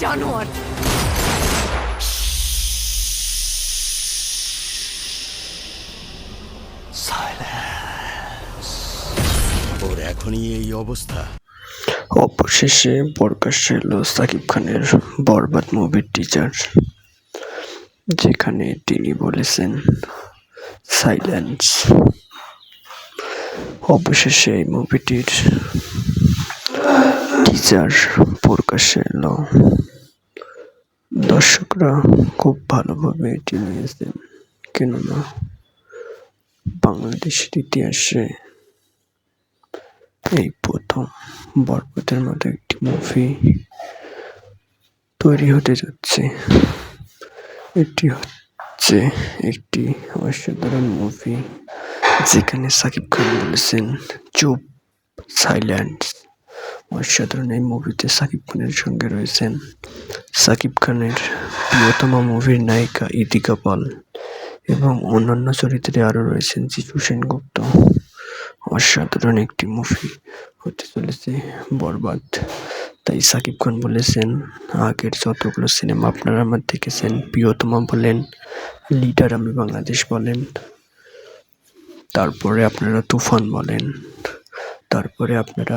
জানোয়ার। ওর এখনই এই অবস্থা। অবশেষে প্রকাশ্যে এলো সাকিব খানের বরবাদ মুভির টিচার যেখানে তিনি বলেছেন সাইলেন্স অবশেষে এই মুভিটির টিচার প্রকাশ্যে এলো। দর্শকরা খুব ভালোভাবে এটি নিয়েছেন। কেননা বাংলাদেশের ইতিহাসে এই প্রথম বরবাদের মতো একটি মুভি তৈরি হতে যাচ্ছে। এটি হচ্ছে একটি অসাধারণ মুভি যেখানে সাকিব খান বলেছেন, চুপ সাইল্যান্ড অসাধারণ এই মুভিতে সাকিব খানের সঙ্গে রয়েছেন সাকিব খানের প্রিয়তমা মুভির নায়িকা ইদিকা পাল এবং অন্যান্য চরিত্রে আরও রয়েছেন জিতু সেনগুপ্ত। অসাধারণ একটি মুভি হতে চলেছে বরবাদ। তাই সাকিব খান বলেছেন, আগের যতগুলো সিনেমা আপনারা আমার দেখেছেন, প্রিয়তমা বলেন, লিডার আমি বাংলাদেশ বলেন, তারপরে আপনারা তুফান বলেন, তারপরে আপনারা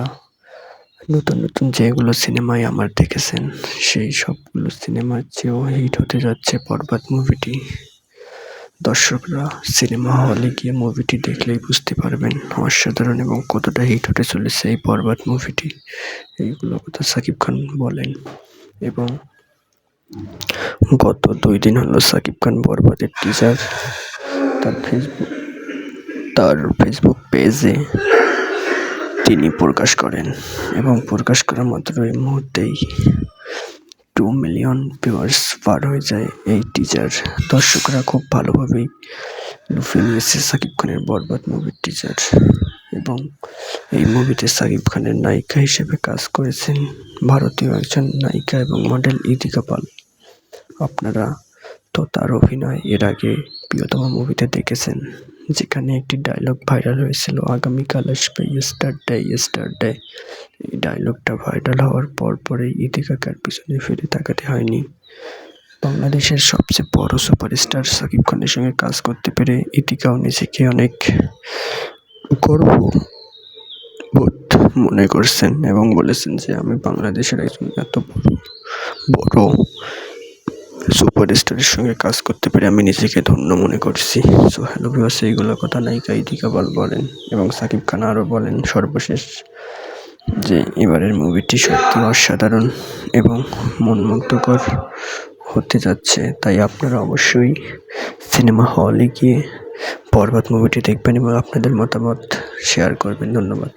নতুন নতুন যেগুলো সিনেমায় আমার দেখেছেন, সেই সবগুলো সিনেমার চেয়েও হিট হতে যাচ্ছে বরবাদ মুভিটি দর্শকরা সিনেমা হলে গিয়ে মুভিটি দেখলেই বুঝতে পারবেন অসাধারণ এবং কতটা হিট হতে চলেছে এই বরবাদ মুভিটি এইগুলো কথা সাকিব খান বলেন। এবং গত দুই দিন হলো সাকিব খান বরবাদের টিজার তার ফেসবুক তার ফেসবুক পেজে তিনি প্রকাশ করেন এবং প্রকাশ করা মাত্র এই মুহূর্তেই টু মিলিয়ন ভিউয়ার্স পার হয়ে যায় এই টিজার দর্শকরা খুব ভালোভাবেই লুফে নিয়েছে সাকিব খানের বরবাদ মুভির টিজার এবং এই মুভিতে সাকিব খানের নায়িকা হিসেবে কাজ করেছেন ভারতীয় একজন নায়িকা এবং মডেল ইদিকা পাল আপনারা তো তার অভিনয় এর আগে প্রিয়তম মুভিতে দেখেছেন। যেখানে একটি ডায়লগ ভাইরাল হয়েছিল আগামীকাল আসবে ইয়েস্টারডে ইয়েস্টারডে এই ডায়লগটা ভাইরাল হওয়ার পর পরেই ইদিকাকে আর পিছনে ফিরে তাকাতে হয়নি। বাংলাদেশের সবচেয়ে বড় সুপারস্টার সাকিব খানের সঙ্গে কাজ করতে পেরে ইতিকাও নিজেকে অনেক গর্ব বোধ মনে করছেন এবং বলেছেন যে, আমি বাংলাদেশের একজন এত বড় বড় সুপারস্টারের সঙ্গে কাজ করতে পেরে আমি নিজেকে ধন্য মনে করছি। সো হ্যালো ভিউয়ার্স এইগুলো কথা নায়িকা ইদিকা পাল বলেন এবং সাকিব খান আরও বলেন সর্বশেষ যে এবারের মুভিটি সত্যি অসাধারণ এবং মনমুগ্ধকর হতে যাচ্ছে। তাই আপনারা অবশ্যই সিনেমা হলে গিয়ে বরবাদ মুভিটি দেখবেন এবং আপনাদের মতামত শেয়ার করবেন। ধন্যবাদ।